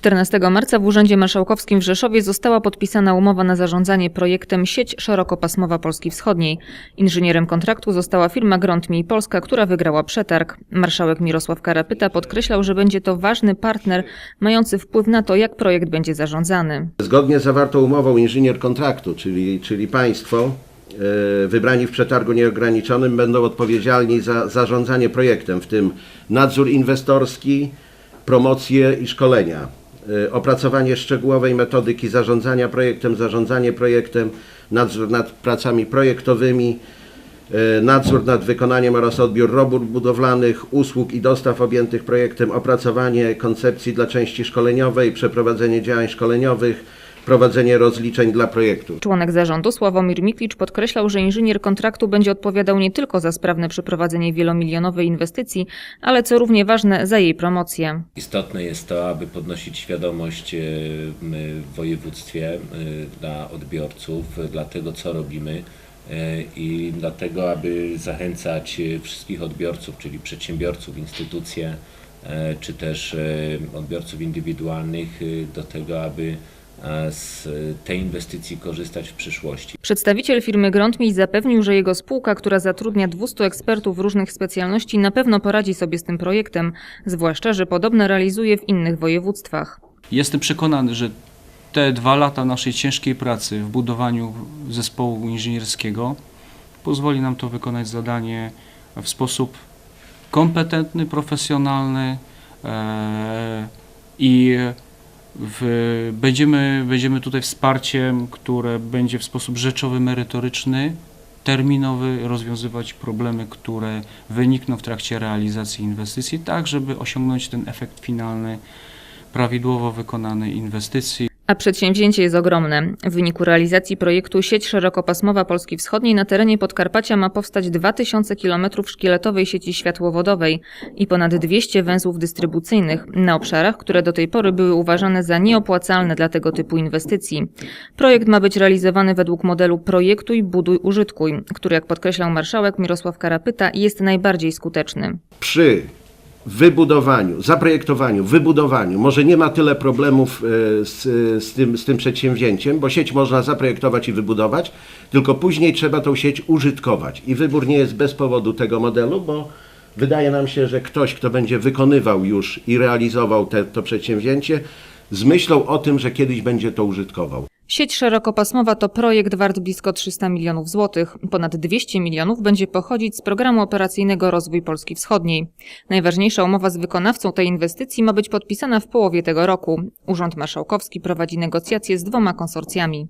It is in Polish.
14 marca w Urzędzie Marszałkowskim w Rzeszowie została podpisana umowa na zarządzanie projektem Sieć Szerokopasmowa Polski Wschodniej. Inżynierem kontraktu została firma Grądmi Polska, która wygrała przetarg. Marszałek Mirosław Karapyta podkreślał, że będzie to ważny partner mający wpływ na to, jak projekt będzie zarządzany. Zgodnie z zawartą umową inżynier kontraktu, czyli, czyli państwo, e, wybrani w przetargu nieograniczonym, będą odpowiedzialni za zarządzanie projektem, w tym nadzór inwestorski, promocje i szkolenia, opracowanie szczegółowej metodyki zarządzania projektem, zarządzanie projektem, nadzór nad pracami projektowymi, e, nadzór nad wykonaniem oraz odbiór robót budowlanych, usług i dostaw objętych projektem, opracowanie koncepcji dla części szkoleniowej, przeprowadzenie działań szkoleniowych, prowadzenie rozliczeń dla projektu. Członek zarządu Sławomir Miklicz podkreślał, że inżynier kontraktu będzie odpowiadał nie tylko za sprawne przeprowadzenie wielomilionowej inwestycji, ale co równie ważne, za jej promocję. Istotne jest to, aby podnosić świadomość e, w województwie e, dla odbiorców, dla tego, co robimy e, i dlatego, aby zachęcać wszystkich odbiorców, czyli przedsiębiorców, instytucje, czy też odbiorców indywidualnych do tego, aby z tej inwestycji korzystać w przyszłości. Przedstawiciel firmy Grądmi zapewnił, że jego spółka, która zatrudnia 200 ekspertów różnych specjalności, na pewno poradzi sobie z tym projektem, zwłaszcza, że podobne realizuje w innych województwach. Jestem przekonany, że te dwa lata naszej ciężkiej pracy w budowaniu zespołu inżynierskiego pozwoli nam to wykonać zadanie w sposób kompetentny, profesjonalny e, i w, będziemy, będziemy tutaj wsparciem, które będzie w sposób rzeczowy, merytoryczny, terminowy rozwiązywać problemy, które wynikną w trakcie realizacji inwestycji, tak żeby osiągnąć ten efekt finalny prawidłowo wykonanej inwestycji. A przedsięwzięcie jest ogromne. W wyniku realizacji projektu sieć szerokopasmowa Polski Wschodniej na terenie Podkarpacia ma powstać 2000 km szkieletowej sieci światłowodowej i ponad 200 węzłów dystrybucyjnych na obszarach, które do tej pory były uważane za nieopłacalne dla tego typu inwestycji. Projekt ma być realizowany według modelu projektuj, buduj, użytkuj, który jak podkreślał marszałek Mirosław Karapyta jest najbardziej skuteczny. Przy wybudowaniu, zaprojektowaniu, wybudowaniu może nie ma tyle problemów e, z, z, tym, z tym przedsięwzięciem, bo sieć można zaprojektować i wybudować, tylko później trzeba tą sieć użytkować. I wybór nie jest bez powodu tego modelu, bo wydaje nam się, że ktoś, kto będzie wykonywał już i realizował te, to przedsięwzięcie, z myślą o tym, że kiedyś będzie to użytkował. Sieć szerokopasmowa to projekt wart blisko 300 milionów złotych. Ponad 200 milionów będzie pochodzić z programu operacyjnego Rozwój Polski Wschodniej. Najważniejsza umowa z wykonawcą tej inwestycji ma być podpisana w połowie tego roku. Urząd Marszałkowski prowadzi negocjacje z dwoma konsorcjami.